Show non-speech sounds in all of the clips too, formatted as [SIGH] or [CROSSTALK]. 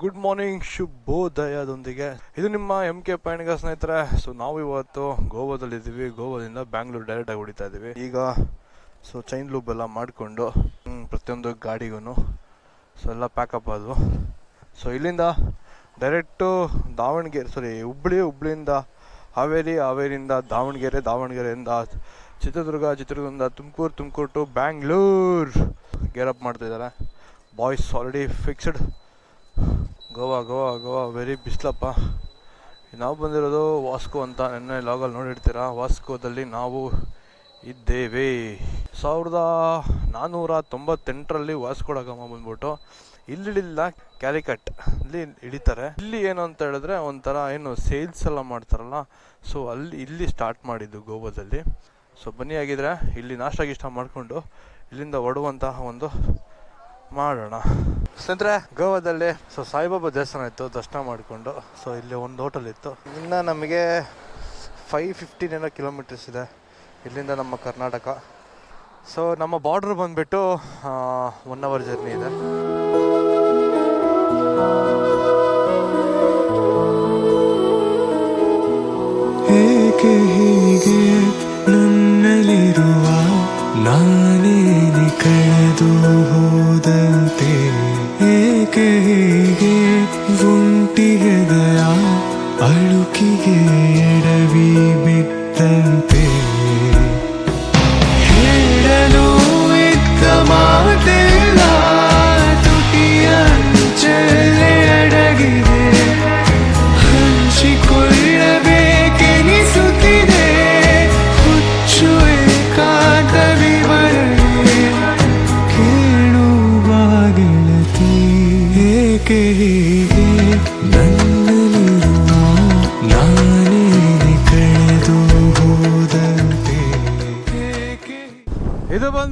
Good morning ಶುಭೋದಯದೊಂದಿಗೆ. ಇದು ನಿಮ್ಮ M K ಪಯಣಿಗ ಸ್ನೇಹಿತರೆ, ಸೊ ನಾವು ಇವತ್ತು ಗೋವಾದಲ್ಲಿ ಇದ್ದೀವಿ ಗೋವಾದಿಂದ ಬ್ಯಾಂಗ್ಳೂರ್ ಡೈರೆಕ್ಟ್ ಆಗಿ ಹೊಡಿತಾ ಇದ್ದೀವಿ ಈಗ ಸೊ ಚೈನ್ ಲೂಪ್ ಎಲ್ಲ ಮಾಡಿಕೊಂಡು ಪ್ರತಿಯೊಂದು ಗಾಡಿಗೂ ಸೊ ಎಲ್ಲ ಪ್ಯಾಕಪ್ ಆದವು. ಸೊ ಇಲ್ಲಿಂದ ಡೈರೆಕ್ಟು ದಾವಣಗೆರೆ ಸಾರಿ ಹುಬ್ಳಿ, ಹುಬ್ಳಿಯಿಂದ ಹಾವೇರಿ, ಹಾವೇರಿಯಿಂದ ದಾವಣಗೆರೆ, ದಾವಣಗೆರೆಯಿಂದ ಚಿತ್ರದುರ್ಗ, ಚಿತ್ರದುರ್ಗದಿಂದ Tumakuru Tumakuru to Bangalore gear up ಮಾಡ್ತಿದ್ದಾರೆ boys already fixed Goa Goa Goa very ಬಿಸ್ಲಪ್ಪ. ನಾವು ಬಂದಿರೋದು ವಾಸ್ಕೋ ಅಂತ ನಿನ್ನೆ ಲಾಗಲ್ಲಿ ನೋಡಿರ್ತೀರಾ? ವಾಸ್ಕೋದಲ್ಲಿ ನಾವು ಇದ್ದೇವೆ. ಸಾವಿರದ ನಾನ್ನೂರ ತೊಂಬತ್ತೆಂಟರಲ್ಲಿ ವಾಸ್ಕೋಡಗಮ್ಮ ಬಂದ್ಬಿಟ್ಟು ಇಲ್ಲಿಳಿಲ್ಲ ಕ್ಯಾಲಿಕಟ್. ಇಲ್ಲಿ ಇಳಿತಾರೆ ಇಲ್ಲಿ ಏನು ಅಂತ ಹೇಳಿದ್ರೆ ಒಂಥರ ಏನು ಸೇಲ್ಸ್ ಎಲ್ಲ ಮಾಡ್ತಾರಲ್ಲ ಸೊ ಅಲ್ಲಿ, ಇಲ್ಲಿ ಸ್ಟಾರ್ಟ್ ಮಾಡಿದ್ದು ಗೋವಾದಲ್ಲಿ. ಸೊ ಬನ್ನಿ ಆಗಿದ್ರೆ ಇಲ್ಲಿ ನಾಷ್ಟ ಗೀಷ್ಟ ಮಾಡಿಕೊಂಡು ಇಲ್ಲಿಂದ ಹೊಡುವಂತಹ ಒಂದು ಮಾಡೋಣ. ಸ್ನೇಹಿತರೆ, ಗೋವಾದಲ್ಲಿ ಸೊ ಸಾಯಿಬಾಬಾ ದೇವಸ್ಥಾನ ಇತ್ತು, ದರ್ಶನ ಮಾಡಿಕೊಂಡು. ಸೊ ಇಲ್ಲಿ ಒಂದು ಹೋಟೆಲ್ ಇತ್ತು. ಇನ್ನು ನಮಗೆ ಫೈವ್ ಫಿಫ್ಟೀನ್ ಏನೋ ಕಿಲೋಮೀಟರ್ಸ್ ಇದೆ. ಇಲ್ಲಿಂದ ನಮ್ಮ ಕರ್ನಾಟಕ. ಸೊ ನಮ್ಮ ಬಾರ್ಡ್ರ್ ಬಂದುಬಿಟ್ಟು ಒನ್ ಅವರ್ ಜರ್ನಿ ಇದೆ.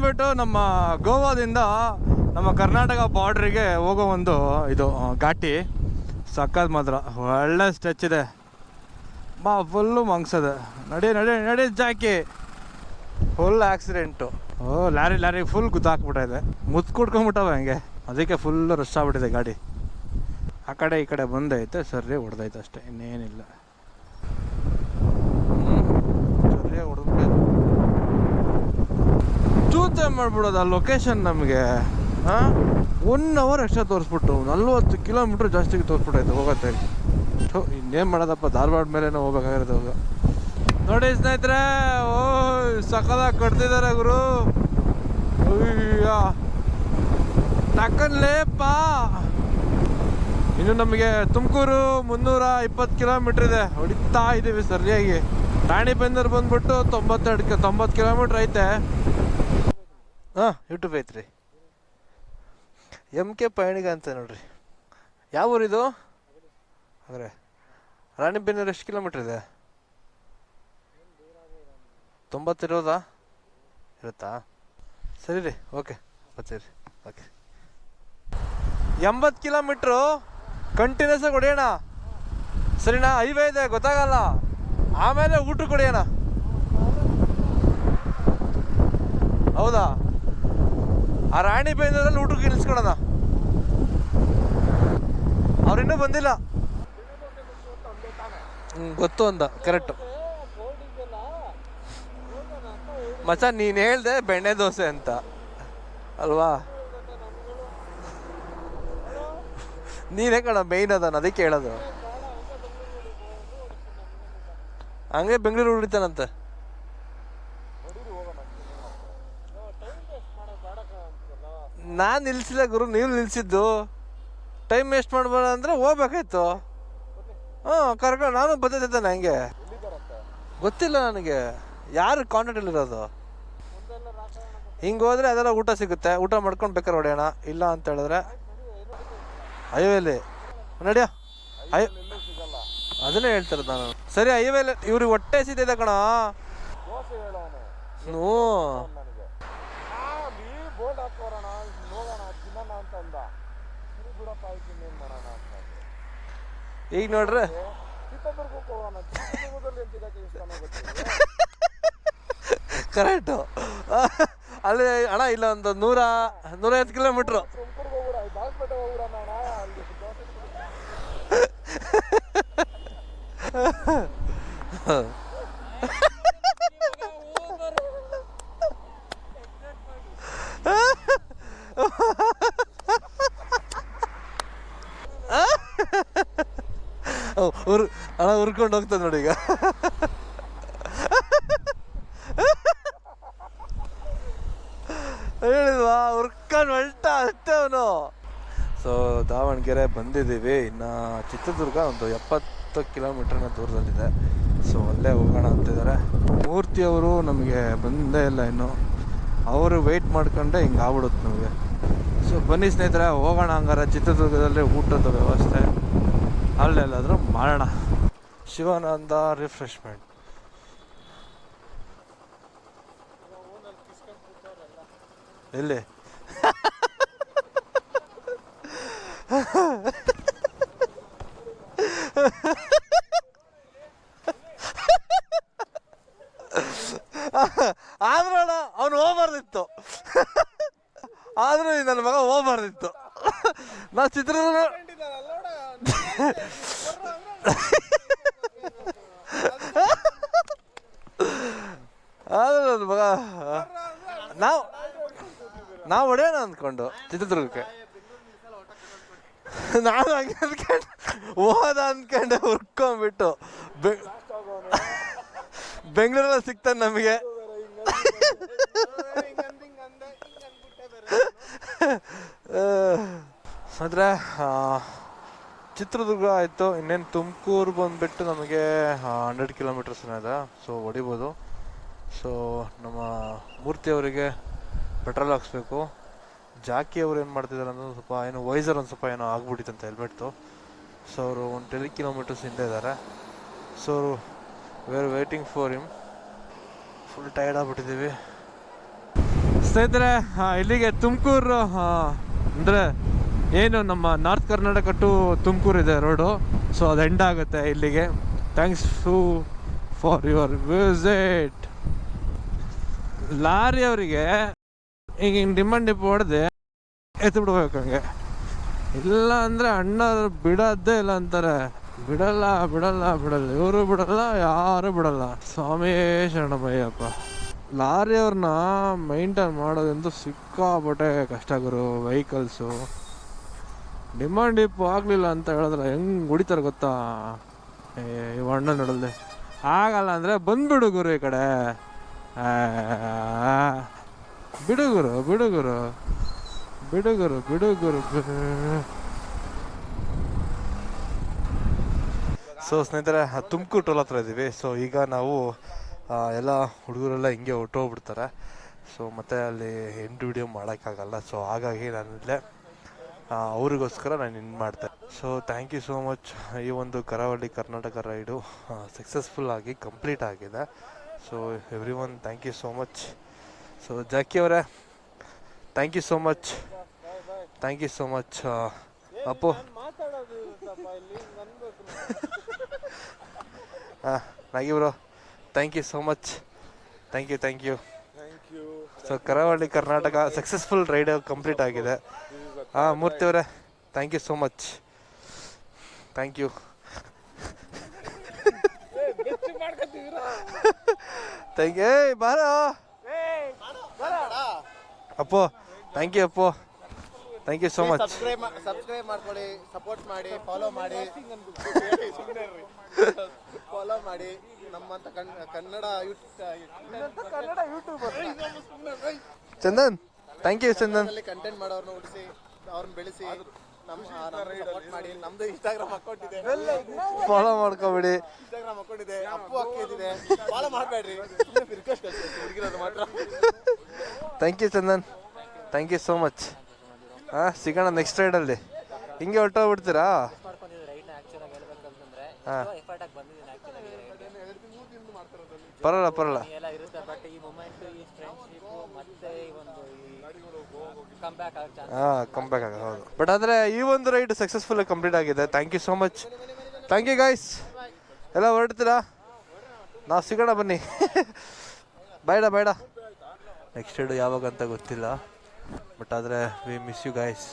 ಬಂದ್ಬಿಟ್ಟು ನಮ್ಮ ಗೋವಾದಿಂದ ನಮ್ಮ ಕರ್ನಾಟಕ ಬಾರ್ಡ್ರಿಗೆ ಹೋಗೋ ಒಂದು ಇದು ಘಾಟಿ. ಸಕ್ಕತ್ ಮಾತ್ರ. ಒಳ್ಳೆ ಸ್ಟೆಚ್ ಇದೆ. ಬಾ ಫುಲ್ಲು ಮಂಗ್ಸದೆ. ನಡಿ ನಡಿ ನಡಿ ಜಾಕಿ. ಫುಲ್ ಆಕ್ಸಿಡೆಂಟು ಓ, ಲಾರಿ ಲಾರಿ ಫುಲ್ ಗುದ್ದಾಕ್ಬಿಟ್ಟಿದೆ. ಮುತ್ ಕುಡ್ಕೊಂಬಿಟ್ಟವ ಹಂಗೆ. ಅದಕ್ಕೆ ಫುಲ್ ರಶ್ ಆಗ್ಬಿಟ್ಟಿದೆ ಗಾಡಿ. ಆ ಕಡೆ, ಈ ಕಡೆ ಬಂದೈತೆ ಸರಿ ಹೊಡೆದೈತೆ ಅಷ್ಟೇ. ಇನ್ನೇನಿಲ್ಲ ಸರಿ ಹೊಡೆದ್ಬಿಟ್ಟೈತೆ ಚೂತೆ ಮಾಡ್ಬಿಡೋದು ಆ ಲೊಕೇಶನ್ ನಮಗೆ ಹಾಂ? ಒನ್ ಅವರ್ ಎಕ್ಸ್ಟ್ರಾ ತೋರಿಸ್ಬಿಟ್ಟು ನಲ್ವತ್ತು ಕಿಲೋಮೀಟ್ರ್ ಜಾಸ್ತಿ ತೋರಿಸ್ಬಿಟ್ಟೈತೆ ಹೋಗತ್ತೆ. ಥು, ಇನ್ನೇನ್ ಮಾಡೋದಪ್ಪ ಧಾರವಾಡ ಮೇಲೇನೆ ಹೋಗ್ಬೇಕಾಗಿರೋದು ಅವಾಗ ನೋಡಿ ಸ್ನೇಹಿತರೆ ಓ ಸಕಲಾಗಿ ಕಟ್ತಿದ್ದಾರೆ ಗುರು. ಅಯ್ಯ ಇನ್ನು ನಮಗೆ ತುಮಕೂರು ಮುನ್ನೂರ ಇಪ್ಪತ್ತು ಕಿಲೋಮೀಟ್ರ್ ಇದೆ. ಹೊಡಿತಾ ಇದ್ದೀವಿ ಸರಿಯಾಗಿ. ರಾಣಿಬೆನ್ನೂರು ಬಂದ್ಬಿಟ್ಟು ತೊಂಬತ್ತೆರಡು ತೊಂಬತ್ತು ಕಿಲೋಮೀಟ್ರ್ ಐತೆ. ಹಾಂ ಯೂಟ್ಯೂಬ್ ಐತ್ರಿ. ಎಂ ಕೆ ಪಯಣಿಗ ಅಂತ ನೋಡ್ರಿ. ಯಾವ ಊರಿದು? ಅಂದರೆ ರಾಣಿಬೆನ್ನೂರು ಎಷ್ಟು ಕಿಲೋಮೀಟ್ರ್ ಇದೆ? ತೊಂಬತ್ತಿರೋದಾ? ಇರುತ್ತಾ? ಸರಿ ರೀ ಓಕೆ ಬರ್ತೀರಿ ಓಕೆ ಎಂಬತ್ತು ಕಿಲೋಮೀಟ್ರು ಕಂಟಿನ್ಯೂಸ್ ಆಗಿ ಹೊಡೆಯೋಣ. ಸರಿನಾ? ಹೈವೇ ಇದೆ, ಗೊತ್ತಾಗಲ್ಲ. ಆಮೇಲೆ ಊಟ ಕೊಡೋಣ ಹೌದಾ? ಆ ರಾಣಿ ಬೇಂದ್ರದಲ್ಲಿ ಊಟಕ್ಕೆ ನಿಲ್ಸ್ಕೊಳೋಣ. ಅವ್ರಿನ್ನೂ ಬಂದಿಲ್ಲ. ಗೊತ್ತು ಅಂದ ಕರೆಕ್ಟ್ ಮಚ್ಚ, ನೀನು ಹೇಳ್ದೆ ಬೆಣ್ಣೆ ದೋಸೆ ಅಂತ. ಅಲ್ವಾ? ನೀನೇ ಕಣ ಮೇಯ್ನ್ ಅದಾನ ಅದಕ್ಕೆ ಹೇಳೋದು. ಹಂಗೆ ಬೆಂಗಳೂರು ಹೊಡಿತಾನಂತೆ ನಾನು ನಿಲ್ಸಿಲ್ಲ ಗುರು, ನೀವು ನಿಲ್ಸಿದ್ದು. ಟೈಮ್ ವೇಸ್ಟ್ ಮಾಡಬೇಡ ಅಂದ್ರೆ ಹೋಗ್ಬೇಕಾಯ್ತು. ಹಾಂ ಕರ್ಕೊಂಡು ನಾನು ಬಂದಿದ್ದೆ ನನಗೆ ಗೊತ್ತಿಲ್ಲ ನನಗೆ. ಯಾರು ಕಾಂಟ್ಯಾಕ್ಟ್ ಇರೋದು? ಹಿಂಗೆ ಹೋದ್ರೆ ಅದೆಲ್ಲ ಊಟ ಸಿಗುತ್ತೆ. ಊಟ ಮಾಡ್ಕೊಂಡು ಬೇಕಾದ್ರೆ ಹೊಡೆಯೋಣ. ಇಲ್ಲ ಅಂತ ಹೇಳಿದ್ರೆ. ಹೈವೇಲಿ ನಡಿಯ. ಹೈ ಅದನ್ನೇ ಹೇಳ್ತಿರೋದು ನಾನು. ಸರಿ ಹೈವೇಲಿ ಇವ್ರಿಗೆ ಹೊಟ್ಟೆ ಸಿದ್ದಿದೆ ಕಣ. ಹ್ಞೂ. ಈಗ ನೋಡ್ರ. ಕರೆಕ್ಟ್ ಕರೆಕ್ಟು ಅಲ್ಲಿ ಅಣ್ಣ ಇಲ್ಲ ಒಂದು ನೂರ ನೂರೈವತ್ತು ಕಿಲೋಮೀಟ್ರು ತುಮಕೂರ್ಗೆ [LAUGHS] ಉರ್ ಅಣ್ಣ ಉರ್ಕೊಂಡು ಹೋಗ್ತದೆ ನೋಡಿ ಈಗ. ಹೇಳಿದ್ವಾ, ಉರ್ಕೊಂಡು ಹೊಲ್ಟ ಅಷ್ಟೇ ಅವನು. ಸೊ ದಾವಣಗೆರೆ ಬಂದಿದ್ದೀವಿ. ಇನ್ನು ಚಿತ್ರದುರ್ಗ ಒಂದು ಎಪ್ಪತ್ತು ಕಿಲೋಮೀಟ್ರನ ದೂರದಲ್ಲಿದೆ. ಸೊ ಅಲ್ಲೇ ಹೋಗೋಣ ಅಂತಿದ್ದಾರೆ ಮೂರ್ತಿಯವರು ನಮಗೆ ಬಂದೇ ಇಲ್ಲ ಇನ್ನು. ಅವರು ವೆಯ್ಟ್ ಮಾಡ್ಕೊಂಡೆ ಹಿಂಗೆ ಆಗ್ಬಿಡುತ್ತೆ ನಮಗೆ. ಸೊ ಬನ್ನಿ ಸ್ನೇಹಿತರೆ, ಹೋಗೋಣ ಹಂಗಾರೆ. ಚಿತ್ರದುರ್ಗದಲ್ಲಿ ಊಟದ ವ್ಯವಸ್ಥೆ. ಅಲ್ಲೆಲ್ಲಾದರೂ ಮಾಡೋಣ. ಶಿವಾನಂದ ರಿಫ್ರೆಶ್ಮೆಂಟ್ ಎಲ್ಲಿ? ಆದ್ರಣ ಅವನು ಹೋಗ್ಬಾರ್ದಿತ್ತು. ಆದ್ರೂ ನನ್ನ ಮಗ ಹೋಗ್ಬಾರ್ದಿತ್ತು. ನಾ ಚಿತ್ರದುರ್ಗ ನನ್ನ ಮಗ ನಾವು ನಾವು ಹೊಡೆಯೋಣ ಅಂದ್ಕೊಂಡು ಚಿತ್ರದುರ್ಗಕ್ಕೆ. ನಾನು ಹಂಗೆ ಅಂದ್ಕೊಂಡು ಓದ ಅಂದ್ಕೊಂಡೆ ಹುರ್ಕೊಂಬಿಟ್ಟು ಬೆ, ಬೆಂಗಳೂರಲ್ಲಿ ಸಿಗ್ತಾನೆ ನಮಗೆ. ಅಂದರೆ ಚಿತ್ರದುರ್ಗ ಆಯಿತು, ಇನ್ನೇನು ತುಮಕೂರು ಬಂದುಬಿಟ್ಟು ನಮಗೆ ಹಂಡ್ರೆಡ್ ಕಿಲೋಮೀಟರ್ಸ್ ಇದೆ ಸೊ ಹೊಡಿಬೋದು. ಸೊ ನಮ್ಮ ಮೂರ್ತಿಯವರಿಗೆ ಪೆಟ್ರೋಲ್ ಹಾಕ್ಸ್ಬೇಕು. ಜಾಕಿ ಅವ್ರು ಏನು ಮಾಡ್ತಿದ್ದಾರೆ ಅಂದ್ರೆ ಸ್ವಲ್ಪ ಏನೋ ವೈಸರ್ ಒಂದು ಸ್ವಲ್ಪ ಏನೋ ಆಗ್ಬಿಟ್ಟಿತ್ತಂತೆ ಹೆಲ್ಮೆಟ್ದು ಸೊ ಅವರು ಒಂದು ಟೆನ್ ಕಿಲೋಮೀಟರ್ಸ್ ಹಿಂದೆ ಇದ್ದಾರೆ ಸೊ ಅವರು we are waiting for him full tired ಆಗ್ಬಿಟ್ಟಿದ್ದೀವಿ. ಸ್ನೇಹಿತರೆ ಇಲ್ಲಿಗೆ ತುಮಕೂರು ಅಂದರೆ ಏನು ನಮ್ಮ ನಾರ್ತ್ ಕರ್ನಾಟಕ ಟು ತುಮಕೂರು ಇದೆ ರೋಡು ಸೊ ಅದು ಎಂಡ್ ಆಗುತ್ತೆ ಇಲ್ಲಿಗೆ. Thanks to for your visit lorry ಅವರಿಗೆ ಈಗ ಹಿಂಗೆ ಡಿಮಾಂಡ್ ಡಿಪ್ ಹೊಡೆದೆ ಎತ್ತು ಬಿಡ್ಬೇಕು ಹಂಗೆ. ಇಲ್ಲ ಅಂದರೆ ಅಣ್ಣ ಬಿಡೋದೇ ಇಲ್ಲ ಅಂತಾರೆ. ಬಿಡಲ್ಲ ಬಿಡಲ್ಲ ಬಿಡಲ್ಲ. ಇವರು ಬಿಡಲ್ಲ, ಯಾರು ಬಿಡಲ್ಲ. ಸ್ವಾಮಿ ಶರಣಮಯ್ಯಪ್ಪ. ಲಾರಿ ಅವ್ರನ್ನ ಮೈಂಟೈನ್ ಮಾಡೋದಂತೂ ಸಿಕ್ಕಾಪಟ್ಟೆ ಕಷ್ಟ ಗುರು ವೆಹಿಕಲ್ಸು ಡಿಮಾಂಡ್ ಇಪ್ ಆಗಲಿಲ್ಲ ಅಂತ ಹೇಳಿದ್ರೆ ಹೆಂಗೆ ಹೊಡಿತಾರೆ ಗೊತ್ತಾ? ಇವ ಅಣ್ಣ ನೋಡಲ್ದೆ ಆಗಲ್ಲ ಅಂದರೆ ಬಂದ್ಬಿಡು ಗುರು ಈ ಕಡೆ. ಬಿಡುಗುರು ಬಿಡುಗುರು ಬಿಡುಗುರು ಬಿಡುಗುರು ಬಿಡು ಗುರು ಬಿಡು ಗುರು. ಸೊ ಸ್ನೇಹಿತರೆ, ತುಮಕೂರು ಟೋಲ್ ಹತ್ರ ಇದ್ದೀವಿ ಸೊ ಈಗ ನಾವು ಎಲ್ಲ ಹುಡುಗರೆಲ್ಲ ಹಿಂಗೆ ಹೊಟ್ಟೋಗ್ಬಿಡ್ತಾರೆ ಸೊ ಮತ್ತೆ ಅಲ್ಲಿ ಎಂಟು ವಿಡಿಯೋ ಮಾಡೋಕ್ಕಾಗಲ್ಲ. ಸೊ ಹಾಗಾಗಿ ನಾನು ಇಲ್ಲೇ ಅವ್ರಿಗೋಸ್ಕರ ನಾನು ಇನ್ ಮಾಡ್ತೆ so thank you so much ಈ ಒಂದು ಕರಾವಳಿ ಕರ್ನಾಟಕ ರೈಡು ಸಕ್ಸಸ್ಫುಲ್ ಆಗಿ ಕಂಪ್ಲೀಟ್ ಆಗಿದೆ. So everyone thank you so much so Jackie ಅವರೇ thank you so much thank you so much Appu. ಹಾಂ ನಾಗಿ bro thank you so much thank you thank you so ಕರಾವಳಿ Karnataka successful ride complete ಆಗಿದೆ. ಹಾಂ ಮೂರ್ತಿ ಅವರೇ thank you so much thank you thank you ಏಯ್ ಬಾರೋ Appu thank you Appu thank you so much subscribe subscribe ಮಾಡ್ಕೊಳ್ಳಿ support ಮಾಡಿ follow ಮಾಡಿ. Follow ಮಾಡಿ. ನಮ್ಮಂತ ಕನ್- Kannada Kannada YouTuber. Chandan thank you Chandan. Content ಮಾಡೋರ್ನ ಉಳಿಸಿ ಅವ್ರನ್ನ ಬೆಳೆಸಿ ನಮ್ಮ ಸಪೋರ್ಟ್ ಮಾಡಿ ನಮ್ದು ಇನ್ಸ್ಟಾಗ್ರಾಮ್ ಅಕೌಂಟ್ ಇದೆ. ಫಾಲೋ ಮಾಡ್ಕೊಬಿಡಿ. ಇನ್ಸ್ಟಾಗ್ರಾಮ್ ಅಕೌಂಟ್ ಇದೆ. ಅಪ್ಪು ಅಕ್ಕಿದೆ ಫಾಲೋ ಮಾಡಬೇಡ್ರಿ. ಫಿರ್ಕಸ್ ಹುಡುಗಿರೋದು ಮಾತ್ರ. Thank you Chandan. Thank you so much ಹಾಂ ಸಿಗೋಣ ನೆಕ್ಸ್ಟ್ ರೈಡ್ ಅಲ್ಲಿ. ಹಿಂಗೆ ಹೊರಟೋಗ್ಬಿಡ್ತೀರಾ? ಹಾಂ. ಪರಲ್ಲ ಪರವಾಗಿಲ್ಲ ಬ್ಯಾಕ್ ಹಾಂ ಕಂಬ್ಯಾಕ್ ಆಗ, ಹೌದು. ಬಟ್ ಆದರೆ ಈ ಒಂದು ರೈಡ್ ಸಕ್ಸಸ್ಫುಲ್ ಕಂಪ್ಲೀಟ್ ಆಗಿದೆ. Thank you so much thank you guys ಎಲ್ಲ ಹೊರಡ್ತೀರಾ? ನಾವು ಸಿಗೋಣ ಬನ್ನಿ. [LAUGHS] ಬೇಡ ಬೇಡ. ನೆಕ್ಸ್ಟ್ ರೈಡು ಯಾವಾಗ ಅಂತ ಗೊತ್ತಿಲ್ಲ. ಬಟ್ ಆದರೆ ವಿ ಮಿಸ್ ಯು ಗೈಸ್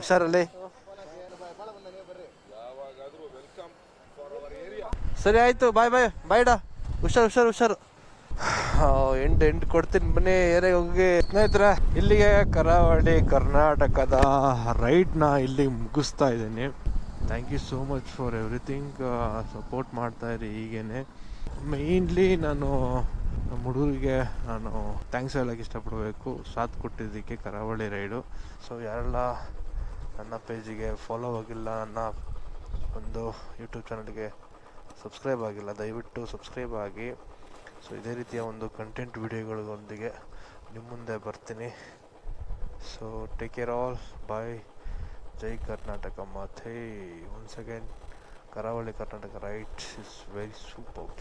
ಹುಷಾರಲ್ಲಿ? ಸರಿ ಆಯ್ತು ಬಾಯ್ ಬಾಯ್ ಬಾಯ್ಡ ಹುಷಾರು ಹುಷಾರು ಹುಷಾರು. ಎಂಡ್ ಎಂಡ್ ಕೊಡ್ತೀನಿ ಬನ್ನಿ ಏರಿಯಾಗೆ ಹೋಗಿ. ಸ್ನೇಹಿತರೆ, ಇಲ್ಲಿಗೆ ಕರಾವಳಿ ಕರ್ನಾಟಕದ ರೈಡ್ನ ಇಲ್ಲಿ ಮುಗಿಸ್ತಾ ಇದ್ದೀನಿ. Thank you so much for everything support ಮಾಡ್ತಾ ಇರಿ ಹೀಗೇನೆ ಮೇಯ್ನ್ಲಿ ನಾನು ನಮ್ಮ ಹುಡುಗರಿಗೆ ನಾನು ಥ್ಯಾಂಕ್ಸ್ ಹೇಳೋಕ್ಕೆ ಇಷ್ಟಪಡಬೇಕು. ಸಾಥ್ ಕೊಟ್ಟಿದ್ದಕ್ಕೆ ಕರಾವಳಿ ರೈಡು. ಸೊ ಯಾರೆಲ್ಲ ನನ್ನ ಪೇಜಿಗೆ ಫಾಲೋ ಆಗಿಲ್ಲ ನನ್ನ ಒಂದು ಯೂಟ್ಯೂಬ್ ಚಾನಲ್ಗೆ ಸಬ್ಸ್ಕ್ರೈಬ್ ಆಗಿಲ್ಲ, ದಯವಿಟ್ಟು ಸಬ್ಸ್ಕ್ರೈಬ್ ಆಗಿ. ಸೊ ಇದೇ ರೀತಿಯ ಒಂದು ಕಂಟೆಂಟ್ ವಿಡಿಯೋಗಳೊಂದಿಗೆ ನಿಮ್ಮ ಮುಂದೆ ಬರ್ತೀನಿ. So take care all bye Jai Karnataka ಮಾಥೇ once again Karavali Karnataka right is very super